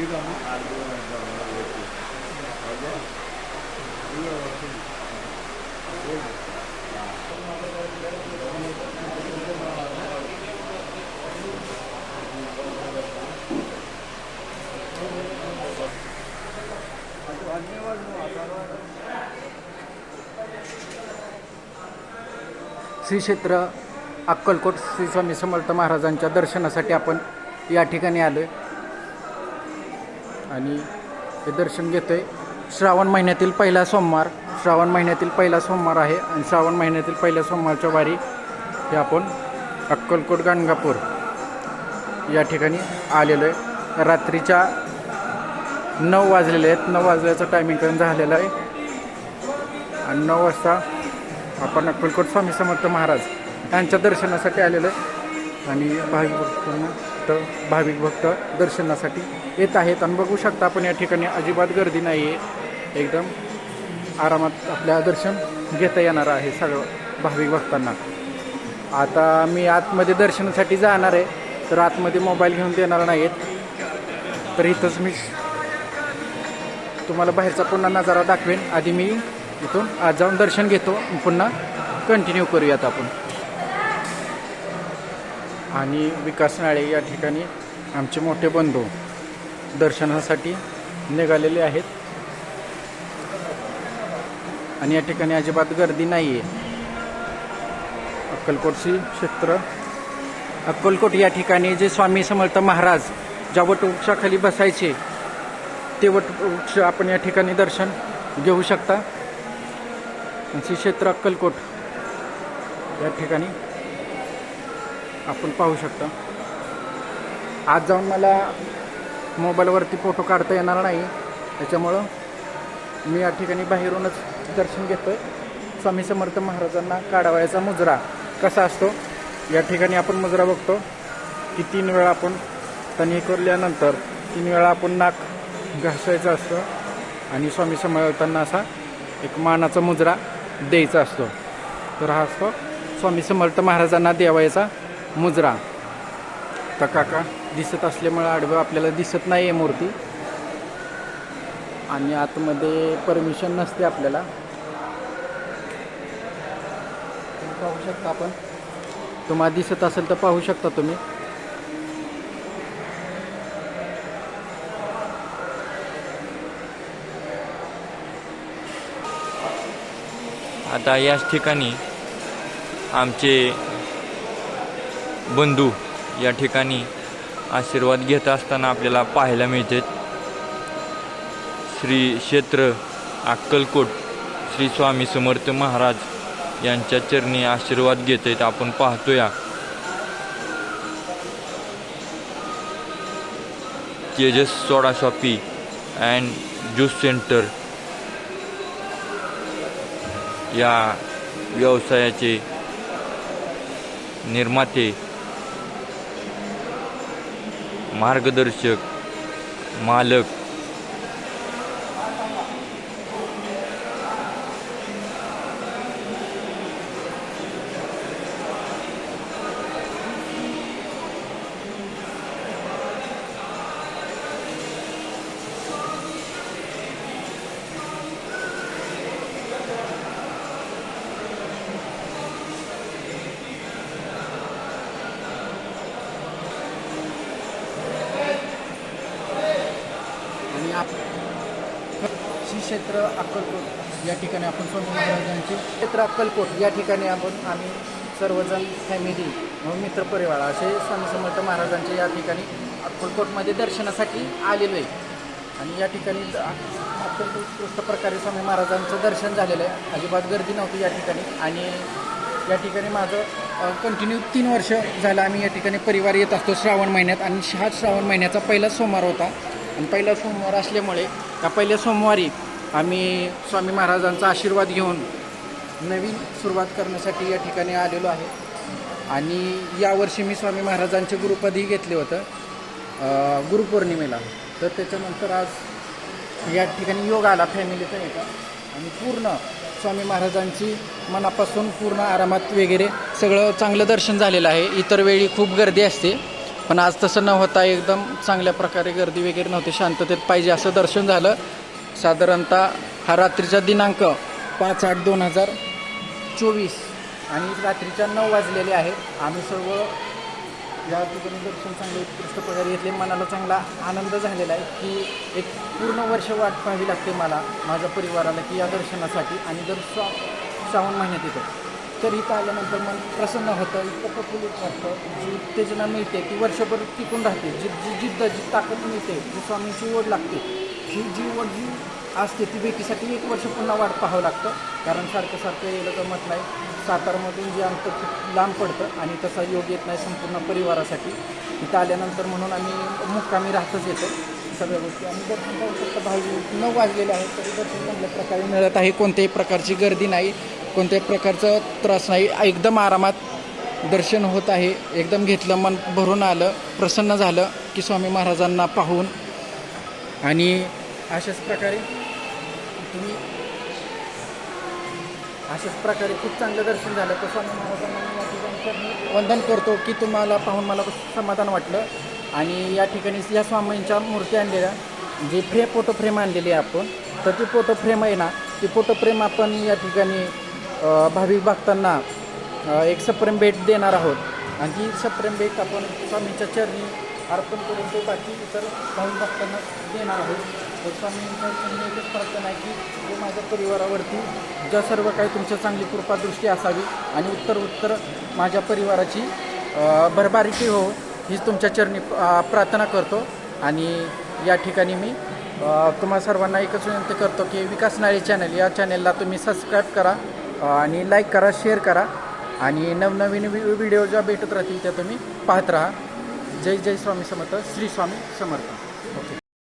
श्री क्षेत्र अक्कलकोट श्री स्वामी समर्थ महाराजांच्या दर्शनासाठी आपण या ठिकाणी आलो आहे आणि हे दर्शन घेतो आहे श्रावण महिन्यातील पहिला सोमवार. श्रावण महिन्यातील पहिला सोमवार आहे आणि श्रावण महिन्यातील पहिल्या सोमवारच्या वारी हे आपण अक्कलकोट गाणगापूर या ठिकाणी आलेलो आहे. रात्रीच्या नऊ वाजलेले आहेत. नऊ वाजल्याचं टायमिंग झालेलं आहे. आणि नऊ वाजता आपण अक्कलकोट स्वामी समर्थ महाराज यांच्या दर्शनासाठी आलेलो आहे. आणि भाविक भक्तांना भक्त भाविक भक्त दर्शनासाठी येत आहेत. आणि बघू शकता आपण या ठिकाणी अजिबात गर्दी नाही आहे एकदम आरामात आपल्या दर्शन घेता येणार आहे सगळं भाविक भक्तांना. आता मी आतमध्ये दर्शनासाठी जाणार आहे तर आतमध्ये मोबाईल घेऊन देणार नाहीत. तर इथंच मी तुम्हाला बाहेरचा पुन्हा नजारा दाखवेन. आधी मी इथून आज जाऊन दर्शन घेतो. पुन्हा कंटिन्यू करूयात आपण. आणि विकास नाळे या ठिकाणी आमचे मोठे बंधू दर्शनासाठी निघालेले आहेत. आणि या ठिकाणी अजिबात गर्दी नाही आहे अक्कलकोटची क्षेत्र. अक्कलकोट या ठिकाणी जे स्वामी समर्थ महाराज ज्या वटवृक्षाखाली बसायचे ते वटवृक्ष आपण या ठिकाणी दर्शन घेऊ शकता. आणि श्री क्षेत्र अक्कलकोट या ठिकाणी आपण पाहू शकता. आज जाऊन मला मोबाईलवरती फोटो काढता येणार नाही. त्याच्यामुळं मी या ठिकाणी बाहेरूनच दर्शन घेतोय. स्वामी समर्थ महाराजांना काढावयाचा मुजरा कसा असतो या ठिकाणी आपण मुजरा बघतो. की तीन वेळा आपण तणी करल्यानंतर तीन वेळा आपण नाक घासायचं असतं आणि स्वामी समर्थांना असा एक मानाचा मुजरा द्यायचा असतो. तर हा असतो स्वामी समर्थ महाराजांना देवायचा मुजरा. तर काका दिसत असल्यामुळे आडवं आपल्याला दिसत नाही आहे मूर्ती. आणि आतमध्ये परमिशन नसते आपल्याला. पाहू शकता आपण. तुम्हाला दिसत असेल तर पाहू शकता तुम्ही. आता याच ठिकाणी आमचे बंधू या ठिकाणी आशीर्वाद घेत असताना आपल्याला पाहायला मिळते. श्री क्षेत्र अक्कलकोट श्री स्वामी समर्थ महाराज यांच्या चरणी आशीर्वाद घेत आहेत. आपण पाहतोया. Tejas soda shoppee and juice centre या व्यवसायाचे निर्माते मार्गदर्शक मालक श्री क्षेत्र अक्कलकोट या ठिकाणी आपण स्वामी महाराजांचे क्षेत्र अक्कलकोट या ठिकाणी आपण आम्ही सर्वजण फॅमिली व मित्रपरिवार असे स्वामी समर्थ महाराजांचे या ठिकाणी अक्कलकोटमध्ये दर्शनासाठी आलेलो आहे. आणि या ठिकाणी अत्यंत उत्कृष्ट प्रकारे स्वामी महाराजांचं दर्शन झालेलं आहे. अजिबात गर्दी नव्हती या ठिकाणी. आणि या ठिकाणी माझं कंटिन्यू तीन वर्ष झालं आम्ही या ठिकाणी परिवार येत असतो श्रावण महिन्यात. आणि हा श्रावण महिन्याचा पहिला सोमवार होता. आणि पहिला सोमवार असल्यामुळे त्या पहिल्या सोमवारी आम्ही स्वामी महाराजांचा आशीर्वाद घेऊन नवीन सुरुवात करण्यासाठी या ठिकाणी आलेलो आहे. आणि यावर्षी मी स्वामी महाराजांचे गुरुपदही घेतले होतं गुरुपौर्णिमेला. तर त्याच्यानंतर आज या ठिकाणी योग आला फॅमिलीचा एका. आणि पूर्ण स्वामी महाराजांची मनापासून पूर्ण आरामात वगैरे सगळं चांगलं दर्शन झालेलं आहे. इतर वेळी खूप गर्दी असते. पण आज तसं न होता एकदम चांगल्या प्रकारे गर्दी वगैरे नव्हती शांततेत पाहिजे असं दर्शन झालं. साधारणतः हा रात्रीचा दिनांक पाच आठ दोन हजार चोवीस आणि रात्रीच्या नऊ वाजलेले आहेत आम्ही सर्व या ठिकाणी दर्शन चांगले उत्कृष्ट प्रकारे घेतले. मनाला चांगला आनंद झालेला आहे की एक पूर्ण वर्ष वाट पाहावी लागते मला माझ्या परिवाराला की या दर्शनासाठी आणि दर श्रावण महिन्यात येतो तर इथं आल्यानंतर मन प्रसन्न होतं इतकं प्रफुल्लित वाटतं. जी उत्तेजना मिळते ती वर्षभर टिकून राहते. जी जी जिद्द जी ताकद मिळते जी स्वामींची ओढ लागते. ही जी ओढ जी असते ती भेटीसाठी एक वर्ष पुन्हा वाट पाहावं लागतं. कारण सारखं सारखं येलं तर मत नाही. सातारमधून जे अंतर खूप लांब पडतं आणि तसा योग येत नाही संपूर्ण परिवारासाठी. इथं आल्यानंतर म्हणून आम्ही मुक्कामी राहतच येतो. सगळ्या गोष्टी. आणि दर्शन पाहू शकता भावी नऊ वाजलेले आहेत तरी दर्शन चांगल्या प्रकारे मिळत आहे. कोणत्याही प्रकारची गर्दी नाही. कोणत्याही प्रकारचा त्रास नाही. एकदम आरामात दर्शन होत आहे. एकदम घेतलं मन भरून आलं प्रसन्न झालं की स्वामी महाराजांना पाहून. आणि अशाच प्रकारे तुम्ही अशाच प्रकारे खूप चांगलं दर्शन झालं. तर स्वामी महाराजांना या ठिकाणी वंदन करतो की तुम्हाला पाहून मला समाधान वाटलं. आणि या ठिकाणी या स्वामींच्या मूर्ती आणलेल्या जे फ्रे फोटो फ्रेम आणलेली आहे आपण तर ती फोटो फ्रेम आहे ना ती फोटो फ्रेम आपण या ठिकाणी भाविक भक्तांना एक सप्रेम भेट देणार आहोत. आणि ती सप्रेम भेट आपण स्वामींच्या चरणी अर्पण करून ते बाकी इतर भाविक भक्तांना देणार आहोत. तर स्वामींच्या एकच प्रार्थना आहे की ते माझ्या परिवारावरती ज्या सर्व काही तुमच्या चांगली कृपादृष्टी असावी आणि उत्तर उत्तर माझ्या परिवाराची अ, हो हीच तुमच्या चरणी प्रार्थना करतो. आणि या ठिकाणी मी तुम्हा सर्वांना एकच विनंती करतो की विकास नाळे चॅनल या चॅनलला तुम्ही सबस्क्राईब करा. आणि लाईक करा शेअर करा. आणि नवनवीन व्हि व्हिडिओ ज्या भेटत राहतील त्या तुम्ही पाहत राहा. जय जय स्वामी समर्थ. श्री स्वामी समर्थ.